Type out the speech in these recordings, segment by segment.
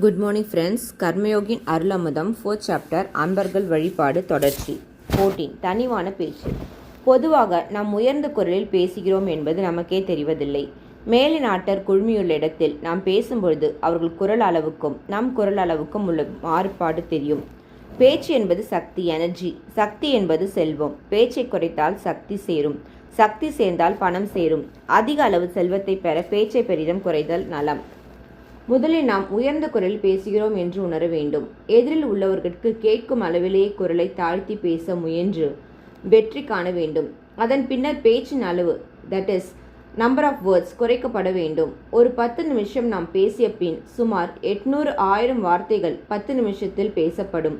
Good morning friends Karmayogin Arulamudham fourth chapter அன்பர்கள் வழிபாடு தொடர்ச்சி. ஃபோர்டீன் தனிவான பேச்சு. பொதுவாக நாம் உயர்ந்த குரலில் பேசுகிறோம் என்பது நமக்கே தெரிவதில்லை. மேலை நாட்டர் குழுமியுள்ள இடத்தில் நாம் பேசும்பொழுது அவர்கள் குரல் அளவுக்கும் நம் குரல் அளவுக்கும் உள்ள மாறுபாடு தெரியும். பேச்சு என்பது சக்தி எனர்ஜி. சக்தி என்பது செல்வம். பேச்சை குறைத்தால் சக்தி சேரும். சக்தி சேர்ந்தால் பணம் சேரும். அதிக அளவு செல்வத்தை பெற பேச்சை பெரிதும் குறைதல் நலம். முதலில் நாம் உயர்ந்த குரலில் பேசுகிறோம் என்று உணர வேண்டும். எதிரில் உள்ளவர்களுக்கு கேட்கும் அளவிலேயே குரலை தாழ்த்தி பேச முயன்று வெற்றி காண வேண்டும். அதன் பின்னர் பேச்சின் அளவு that is number of words குறைக்கப்பட வேண்டும். ஒரு பத்து நிமிஷம் நாம் பேசிய பின் சுமார் எட்நூறு ஆயிரம் வார்த்தைகள் பத்து நிமிஷத்தில் பேசப்படும்.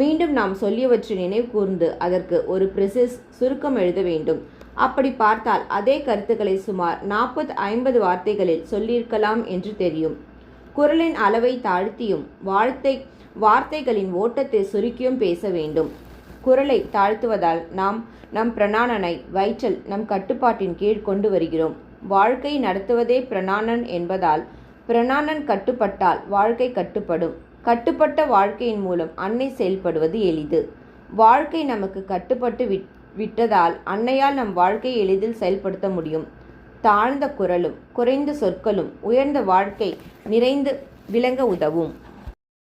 மீண்டும் நாம் சொல்லியவற்றை நினைவு கூர்ந்து அதற்கு ஒரு பிரிசஸ் சுருக்கம் எழுத வேண்டும். அப்படி பார்த்தால் அதே கருத்துக்களை சுமார் நாற்பது ஐம்பது வார்த்தைகளில் சொல்லியிருக்கலாம் என்று தெரியும். குரலின் அளவை தாழ்த்தியும் வாழ்த்தை வார்த்தைகளின் ஓட்டத்தை சுருக்கியும் பேச வேண்டும். குரலை தாழ்த்துவதால் நாம் நம் பிரணானனை வயிற்றல் நம் கட்டுப்பாட்டின் கீழ் கொண்டு வருகிறோம். வாழ்க்கை நடத்துவதே பிரணானன் என்பதால் பிரணானன் கட்டுப்பட்டால் வாழ்க்கை கட்டுப்படும். கட்டுப்பட்ட வாழ்க்கையின் மூலம் அன்னை செயல்படுவது எளிது. வாழ்க்கை நமக்கு கட்டுப்பட்டு விட் விட்டதால் அன்னையால் நம் வாழ்க்கையை எளிதில் செயல்படுத்த முடியும். தாழ்ந்த குரலும் குறைந்த சொற்களும் உயர்ந்த வாழ்க்கை நிறைந்து விளங்க உதவும்.